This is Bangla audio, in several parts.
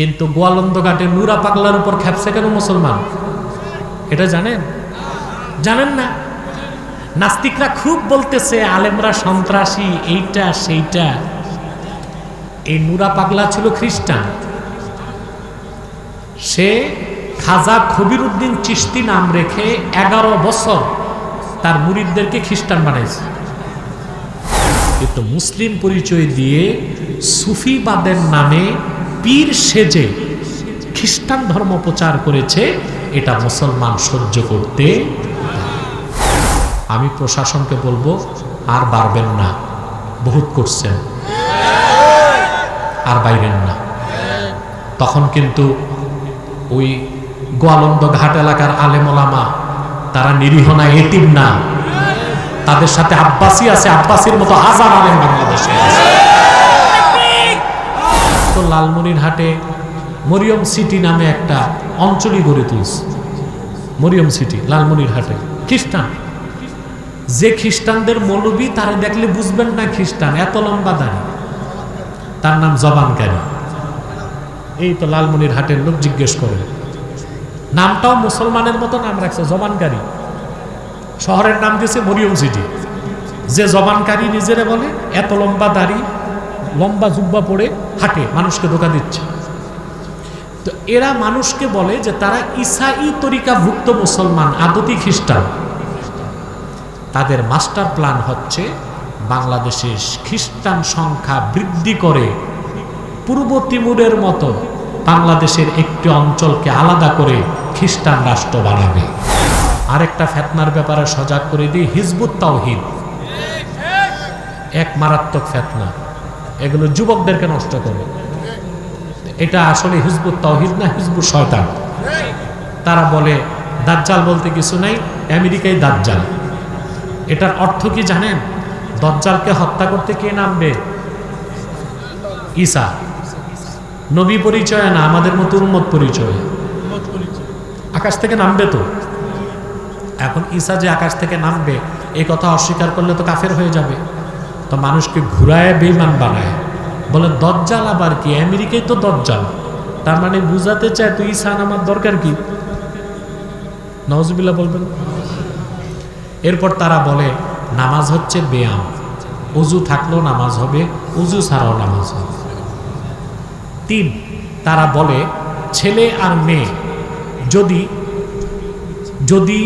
কিন্তু গোয়ালন্দ ঘাটে নুরা পাগলার উপর খেপছে কেন মুসলমান? এটা জানেন? জানেন না? নাস্তিকরা খুব বলতেছে, আলেমরা সন্ত্রাসী, এইটা, সেইটা। এই নুরা পাগলা ছিল খ্রিস্টান। সে খাজা খবির উদ্দিন চিস্তি নাম রেখে এগারো বছর তার মুরিদদেরকে খ্রিস্টান বানাইছে। কিন্তু মুসলিম পরিচয় দিয়ে সুফিবাদের নামে পীর সেজে খ্রিস্টান ধর্ম প্রচার করেছে, এটা মুসলমান সহ্য করতে আমি প্রশাসনকে বলব, আর বাড়বেন না। বহুত করছেন। আর বাইরেন না। তখন কিন্তু ওই গোয়ালন্দ ঘাট এলাকার আলেমোলামা তারা নিরীহ না, এতিম না। তাদের সাথে আব্বাসি আছে, আব্বাসির মতো হাজার আলেম বাংলাদেশে আছে। তো লালমনির হাটে মরিয়ম সিটি নামে একটা অঞ্চলই গড়ে তুলছে। মরিয়ম সিটি লালমনির হাটে খ্রিস্টান। যে খ্রিস্টানদের মৌলবী তারা দেখলে বুঝবেন না খ্রিস্টান, এত লম্বা দাঁড়ি। তার নাম জবানকারী। এই তো লালমনির হাটের লোক জিজ্ঞেস করে। নামটাও মুসলমানের মতো নাম রাখছে, জবানকারী। শহরের নাম দিয়েছে মরিয়ম সিটি। যে জবানকারী নিজেরা বলে, এত লম্বা দাড়ি, লম্বা জুব্বা পরে হাঁটে মানুষকে ধোকা দিচ্ছে। তো এরা মানুষকে বলে যে তারা ইসাই তরিকাভুক্ত মুসলমান, আদতি খ্রিস্টান। তাদের মাস্টার প্ল্যান হচ্ছে বাংলাদেশের খ্রিস্টান সংখ্যা বৃদ্ধি করে পূর্ব তিমুরের মতো বাংলাদেশের একটি অঞ্চলকে আলাদা করে খ্রিস্টান রাষ্ট্র বানাবে। আরেকটা ফেতনার ব্যাপারে সজাগ করে দিই, হিজবুত তাওহিদ। এক মারাত্মক ফেতনা। এগুলো যুবকদেরকে নষ্ট করে। এটা আসলে হিজবুত তাওহিদ না হিজবুত শয়তান? তারা বলে, দাজ্জাল বলতে কিছু নাই, আমেরিকায় দাজ্জাল। এটার অর্থ কি জানেন? দজ্জালকে হত্যা করতে কে নামবে? ঈসা। নবী পরিচয় না, আমাদের মতো উন্মত পরিচয়। আকাশ থেকে নামবে তো। এখন ঈসা যে আকাশ থেকে নামবে এই কথা অস্বীকার করলে তো কাফের হয়ে যাবে। তো মানুষকে ঘুরায় বেমান বানায়। বলে, দজ্জাল আবার কি? আমেরিকায় তো দজ্জাল। তার মানে বুঝাতে চায়, তুই ঈসা আমার দরকার কি? নওয়াজবিল্লা বলবেন, এরপর তারা বলে, নামাজ হচ্ছে ব্যায়াম অজু থাকলেও নামাজ হবে অজু ছাড়াও নামাজ হবে। তিন, তারা বলে, ছেলে আর মেয়ে, যদি যদি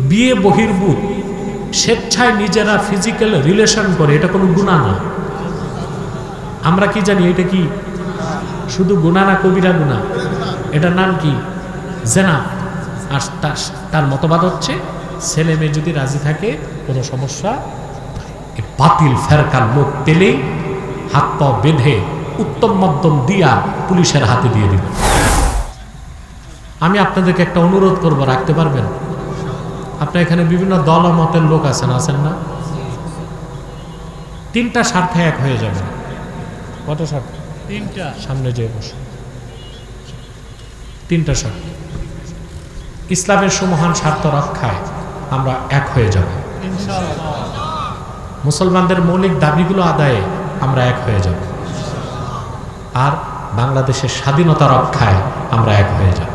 বিয়ে বহির্ভূত স্বেচ্ছায় নিজেরা ফিজিক্যাল রিলেশন করে, এটা কোনো গুণা না। আমরা কি জানি এটা কি? শুধু গুণা না কবিরা গুণা এটার নাম কি? জেনা। আর তার- মতবাদ হচ্ছে, ছেলে মেয়ে যদি রাজি থাকে, কোনো সমস্যা বাতিল ফেরকার লোক পেলেই হাত পা বেঁধে উত্তম মধ্যম দিয়া পুলিশের হাতে দিয়ে দিবে। আমি আপনাদেরকে একটা অনুরোধ করব, রাখতে পারবেন? আপনার এখানে বিভিন্ন দল মতের লোক আছেন আছেন না? তিনটা স্বার্থে এক হয়ে যাবে। কত স্বার্থ? তিনটা। সামনে যে বসে তিনটা শর্ত ইসলামের সুমহান স্বার্থ রক্ষায় আমরা এক হয়ে যাব। মুসলমানদের মৌলিক দাবিগুলো আদায়ে আমরা এক হয়ে যাব। আর বাংলাদেশের স্বাধীনতা রক্ষায় আমরা এক হয়ে যাব।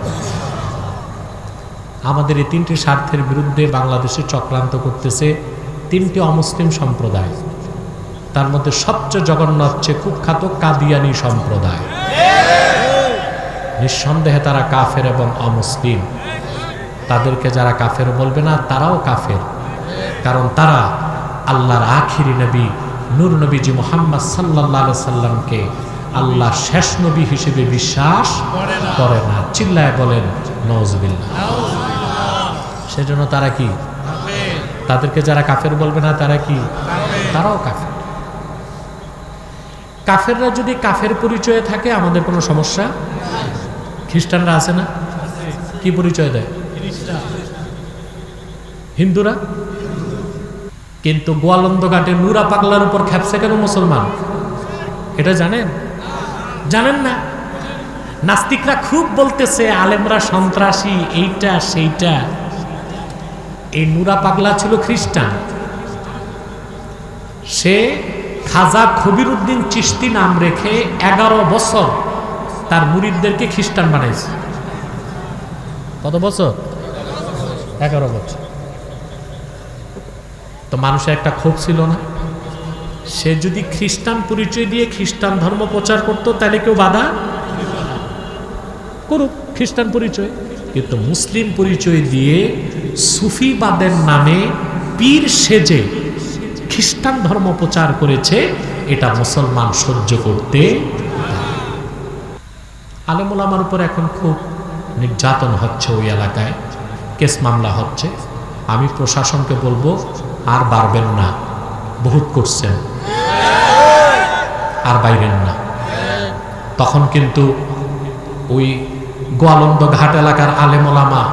আমাদের এই তিনটি স্বার্থের বিরুদ্ধে বাংলাদেশে চক্রান্ত করতেছে তিনটি অমুসলিম সম্প্রদায়। তার মধ্যে সবচেয়ে জঘন্য হচ্ছে কুখ্যাত কাদিয়ানি সম্প্রদায়। নিঃসন্দেহে তারা কাফের এবং অমুসলিম। তাদেরকে যারা কাফের বলবে না, তারাও কাফের। কারণ তারা আল্লাহর আখিরি নবী, নূর নবীজি মোহাম্মদ সাল্লাহ সাল্লামকে আল্লাহ শেষ নবী হিসেবে বিশ্বাস। করে না। চিল্লায় বলেন নজবিল্লা সেজন্য তারা কি? তাদেরকে যারা কাফের বলবে না, তারা কি? তারাও কাফের। কাফেররা যদি কাফের পরিচয়ে থাকে, আমাদের কোনো সমস্যা? খ্রিস্টানরা আছে না? কি পরিচয় দেয়? হিন্দুরা? কিন্তু গোয়ালন্দ ঘাটে নুরা পাগলার উপর খেপছে কেন মুসলমান? এটা জানেন? জানেন না? নাস্তিকরা খুব বলতেছে, আলেমরা সন্ত্রাসী, এইটা, সেইটা। এই নুরা পাগলা ছিল খ্রিস্টান। সে খাজা খবির উদ্দিন চিস্তি নাম রেখে এগারো বছর তার মুরিদদেরকে খ্রিস্টান বানাইছে। কত বছর? এগারো বছর। তো মানুষের একটা ক্ষোভ ছিল না? সে যদি খ্রিস্টান পরিচয় দিয়ে খ্রিস্টান ধর্ম প্রচার করতো, তাহলে কেউ বাধা করুক, খ্রিস্টান পরিচয়। কিন্তু মুসলিম পরিচয় দিয়ে সুফিবাদের নামে পীর সেজে খ্রিস্টান ধর্ম প্রচার করেছে, এটা মুসলমান সহ্য করতে আলেমুলামার উপর এখন খুব নির্যাতন হচ্ছে ওই এলাকায়, কেস মামলা হচ্ছে। আমি প্রশাসনকে বলব, আর বাড়বেন না, বহুত করছেন। আর বাইরেন না। তখন কিন্তু ওই গোয়ালন্দ ঘাট এলাকার আলেমোলামা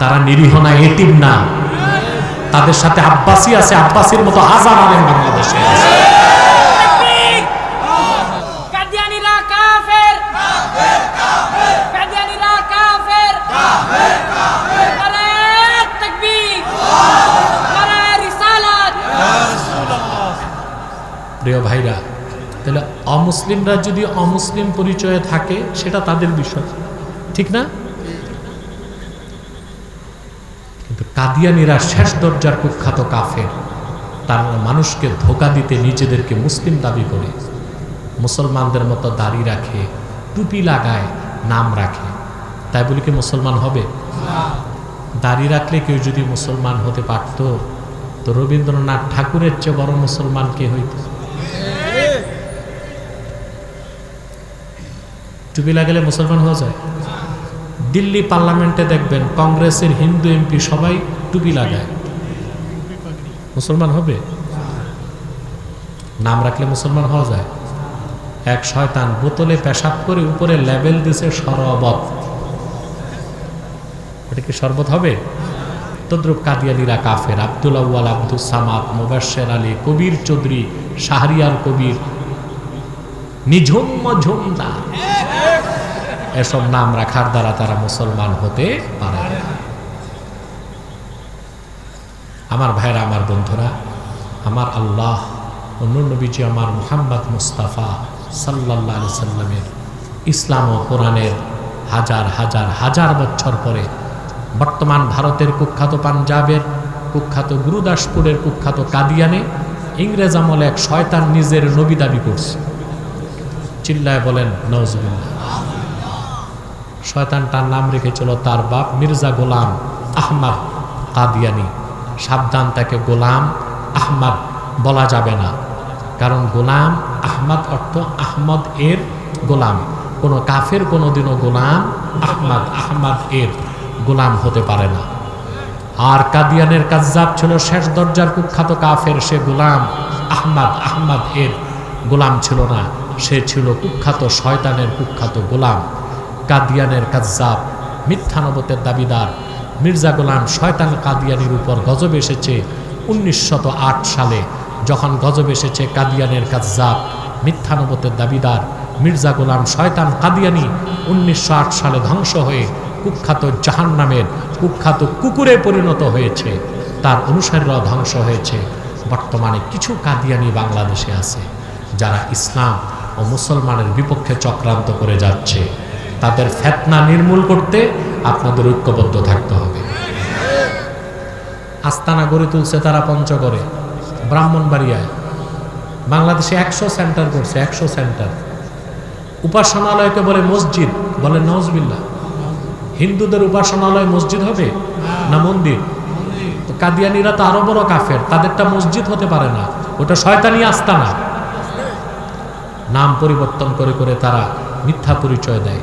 তারা নিরীহ না এটিম না। তাদের সাথে আব্বাসি আছে আব্বাসির মতো হাজার আলেম বাংলাদেশে আছে। প্রিয় ভাইরা তাহলে অমুসলিমরা যদি অমুসলিম পরিচয়ে থাকে সেটা তাদের বিষয়। ঠিক না কিন্তু কাদিয়ানিরা শেষ দরজার কুখ্যাত কাফের। তারা মানুষকে ধোকা দিতে নিজেদেরকে মুসলিম দাবি করে। মুসলমানদের মতো দাড়ি রাখে টুপি লাগায় নাম রাখে। তাই বলি কি মুসলমান হবে? দাড়ি রাখলে কেউ যদি মুসলমান হতে পারত তো রবীন্দ্রনাথ ঠাকুরের চেয়ে বড় মুসলমান কে হইত? টুপি লাগালে মুসলমান হওয়া যায়? দিল্লি পার্লামেন্টে দেখবেন কংগ্রেসের হিন্দু এমপি সবাই টুপি লাগায়। মুসলমান হবে? নাম রাখলে মুসলমান হওয়া যায়। এক শয়তান বোতলে পেশাব করে উপরে লেবেল দিছে শরবত এটা কি শরবত হবে? তদ্রুপ কাদিয়ালিরা কাফের। আব্দুল আউ্য়াল আব্দুল সামাদ মুবাশ্বের আলী, কবির চৌধুরী, শাহরিয়ার কবির। নিঝুম ঝুমদার এসব নাম রাখার দ্বারা তারা মুসলমান হতে পারে আমার ভাইরা, আমার বন্ধুরা, আমার আল্লাহ অন্য নবীজি আমার মুহাম্মদ মুস্তাফা সাল্লাহ আলি সাল্লামের ইসলাম ও কোরআনের হাজার হাজার হাজার বছর পরে বর্তমান ভারতের কুখ্যাত পাঞ্জাবের কুখ্যাত গুরুদাসপুরের কুখ্যাত কাদিয়ানে ইংরেজ আমলে এক শয়তান নিজের নবী দাবি করছে। চিল্লায় বলেন নজরুল্লাহ শয়তানটার নাম রেখেছিল তার বাপ মির্জা গোলাম আহমাদ কাদিয়ানি। সাবধান, তাকে গোলাম আহমাদ বলা যাবে না। কারণ গোলাম আহমাদ অর্থ আহমদ এর গোলাম। কোনো কাফের কোনোদিনও গোলাম আহমাদ আহমাদ এর গোলাম হতে পারে না। আর কাদিয়ানের কাজ্জাব ছিল শেষ দরজার কুখ্যাত কাফের, সে গোলাম আহমদ আহমদ এর গোলাম ছিল না। সে ছিল কুখ্যাত শয়তানের কুখ্যাত গোলাম। কাদিয়ানের কাজ্জাব মিথ্যানবতের দাবিদার। মির্জা গোলাম শয়তান কাদিয়ানির উপর গজব এসেছে উনিশশত সালে। যখন গজব এসেছে কাদিয়ানের কাজ্জাব মিথ্যানবতের দাবিদার, মির্জা গোলাম শয়তান কাদিয়ানি উনিশশো আট সালে ধ্বংস হয়ে কুখ্যাত জাহান নামের কুখ্যাত কুকুরে পরিণত হয়েছে। তার অনুসারীরাও ধ্বংস হয়েছে। বর্তমানে কিছু কাদিয়ানি বাংলাদেশে আছে, যারা ইসলাম ও মুসলমানের বিপক্ষে চক্রান্ত করে যাচ্ছে। তাদের ফেতনা নির্মূল করতে আপনাদের ঐক্যবদ্ধ থাকতে হবে। আস্তানা গড়ে তুলছে তারা পঞ্চগড়ে, ব্রাহ্মণবাড়িয়ায়। বাংলাদেশে একশো সেন্টার করছে, একশো সেন্টার। উপাসনালয়কে বলে মসজিদ, বলে নজবিল্লা হিন্দুদের উপাসনালয় মসজিদ হবে না মন্দির? কাদিয়ানিরা তো আরও বড় কাফের, তাদেরটা মসজিদ হতে পারে না, ওটা শয়তানি আস্তানা। নাম পরিবর্তন করে করে তারা মিথ্যা পরিচয় দেয়।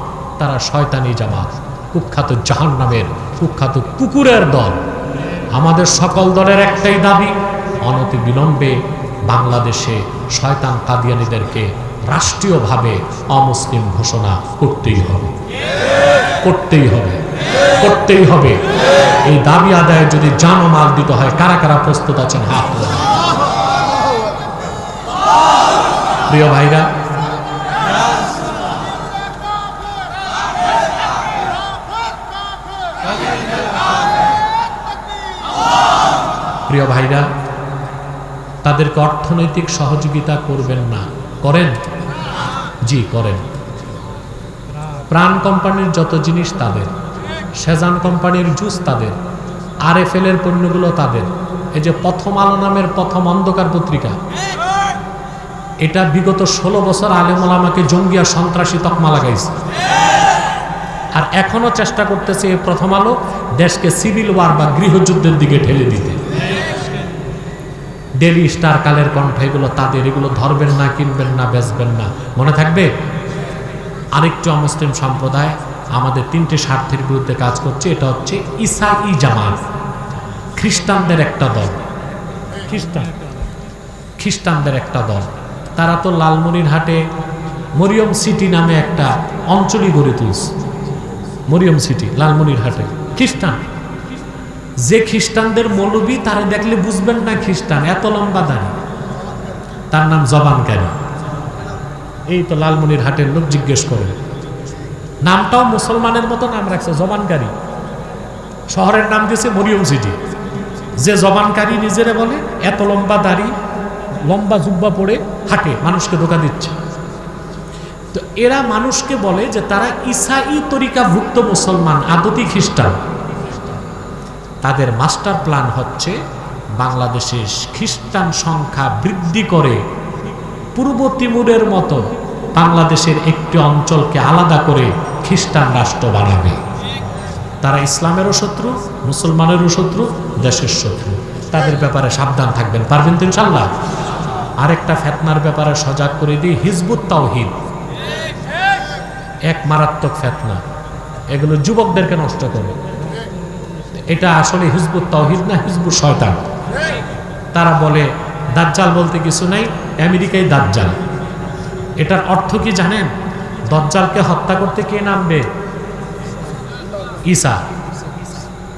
তারা শয়তানি জামাত, কুখ্যাত জাহান নামের কুখ্যাত কুকুরের দল। আমাদের সকল দলের একটাই দাবি, অনতি বিলম্বে বাংলাদেশে শয়তান কাদিয়ানিদেরকে রাষ্ট্রীয়ভাবে অমুসলিম ঘোষণা করতেই হবে। করতেই হবে। করতেই হবে। এই দাবি আদায়ে যদি জানমাল দিতে হয়, কারা কারা প্রস্তুত আছেন হাত। প্রিয় ভাইরা প্রিয় ভাইরা, তাদেরকে অর্থনৈতিক সহযোগিতা করবেন না। করেন? জি, করেন। প্রাণ কোম্পানির যত জিনিস তাদের, সেজান কোম্পানির জুস তাদের আর এফ এর পণ্যগুলো তাদের, এই যে প্রথম আলো নামের প্রথম অন্ধকার পত্রিকা, এটা বিগত ষোলো বছর আলেমুল আমাকে জঙ্গিয়া সন্ত্রাসী তকমা লাগাইছে। আর এখনও চেষ্টা করতেছে এই প্রথম আলো দেশকে সিভিল ওয়ার বা গৃহযুদ্ধের দিকে ঠেলে দিতে। ডেলি স্টার কালের কণ্ঠ, এগুলো তাদের, এগুলো ধরবেন না, কিনবেন না, বেচবেন না। মনে থাকবে? আরেকটু অমুসলিম সম্প্রদায় আমাদের তিনটে স্বার্থের বিরুদ্ধে কাজ করছে, এটা হচ্ছে ইসা ই জামাত। খ্রিস্টানদের একটা দল। খ্রিস্টান। খ্রিস্টানদের একটা দল। তারা তো লালমনিরহাটে মরিয়ম সিটি নামে একটা অঞ্চলই গড়ে তুলছে। মরিয়ম সিটি লালমনিরহাটে খ্রিস্টান। যে খ্রিস্টানদের মৌলবী তারা দেখলে বুঝবেন না খ্রিস্টান, এত লম্বা দাঁড়ি। তার নাম জবানকারী। এই তো লালমনির হাটের লোক জিজ্ঞেস করে, নামটাও মুসলমানের মতো নাম রাখছে, জবানকারী। শহরের নাম দিয়েছে মরিয়ম সিটি যে জবানকারী নিজেরে বলে, এত লম্বা দাড়ি, লম্বা জুব্বা পড়ে হাঁটে, মানুষকে ধোকা দিচ্ছে। তো এরা মানুষকে বলে যে তারা ইসাই তরিকাভুক্ত মুসলমান, আদতি খ্রিস্টান। তাদের মাস্টার প্ল্যান হচ্ছে বাংলাদেশের খ্রিস্টান সংখ্যা বৃদ্ধি করে পূর্ব তিমুরের মতো বাংলাদেশের একটি অঞ্চলকে আলাদা করে খ্রিস্টান রাষ্ট্র বানাবে। তারা ইসলামেরও শত্রু, মুসলমানেরও শত্রু, দেশের শত্রু। তাদের ব্যাপারে সাবধান থাকবেন, পারবেন তো ইনশাল্লাহ আরেকটা ফেতনার ব্যাপারে সজাগ করে দিই, হিজবুত তাওহিদ। এক মারাত্মক ফেতনা। এগুলো যুবকদেরকে নষ্ট করে। এটা আসলে হিজবুত তাওহিদ না হিজবুত শয়তান? তারা বলে, দাজ্জাল বলতে কিছু নাই আমেরিকায় দাজ্জাল। এটার অর্থ কি জানেন? দজ্জালকে হত্যা করতে কে নামবে? ঈসা।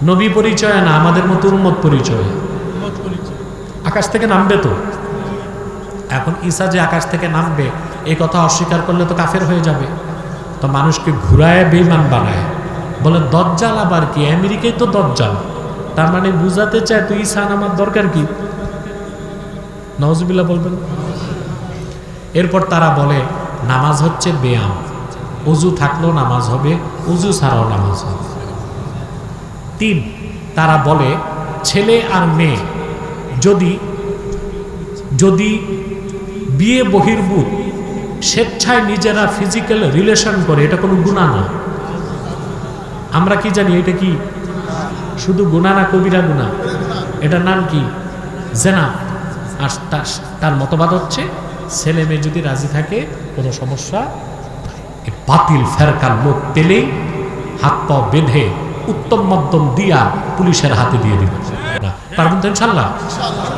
নবী পরিচয় না, আমাদের মতো উন্মত পরিচয়। পরিচয় আকাশ থেকে নামবে তো। এখন ঈসা যে আকাশ থেকে নামবে এই কথা অস্বীকার করলে তো কাফের হয়ে যাবে। তো মানুষকে ঘুরায় বেমান বানায়। বলে, দজ্জাল আবার কি? আমেরিকায় তো দজ্জাল। তার মানে বুঝাতে চায় তো ঈসা নামার দরকার কি? নওয়াজবিল্লা বলবেন। এরপর তারা বলে, নামাজ হচ্ছে ব্যায়াম। উজু থাকলেও নামাজ হবে, উজু ছাড়াও নামাজ হবে। তিন, তারা বলে, ছেলে আর মেয়ে, যদি যদি বিয়ে বহির্ভূত, স্বেচ্ছায় নিজেরা ফিজিক্যাল রিলেশন করে, এটা কোনো গুণা না। আমরা কি জানি, এটা কি? শুধু গুণা না কবিরা গুণা? এটার নাম কি? জেনা। আর তার- মতবাদ হচ্ছে, ছেলে মেয়ে যদি রাজি থাকে, কোনো সমস্যা বাতিল ফেরকার লোক পেলেই হাত পা বেঁধে উত্তম মাধ্যম দিয়া পুলিশের হাতে দিয়ে দিবে। পারবেন তো ইনশাল্লাহ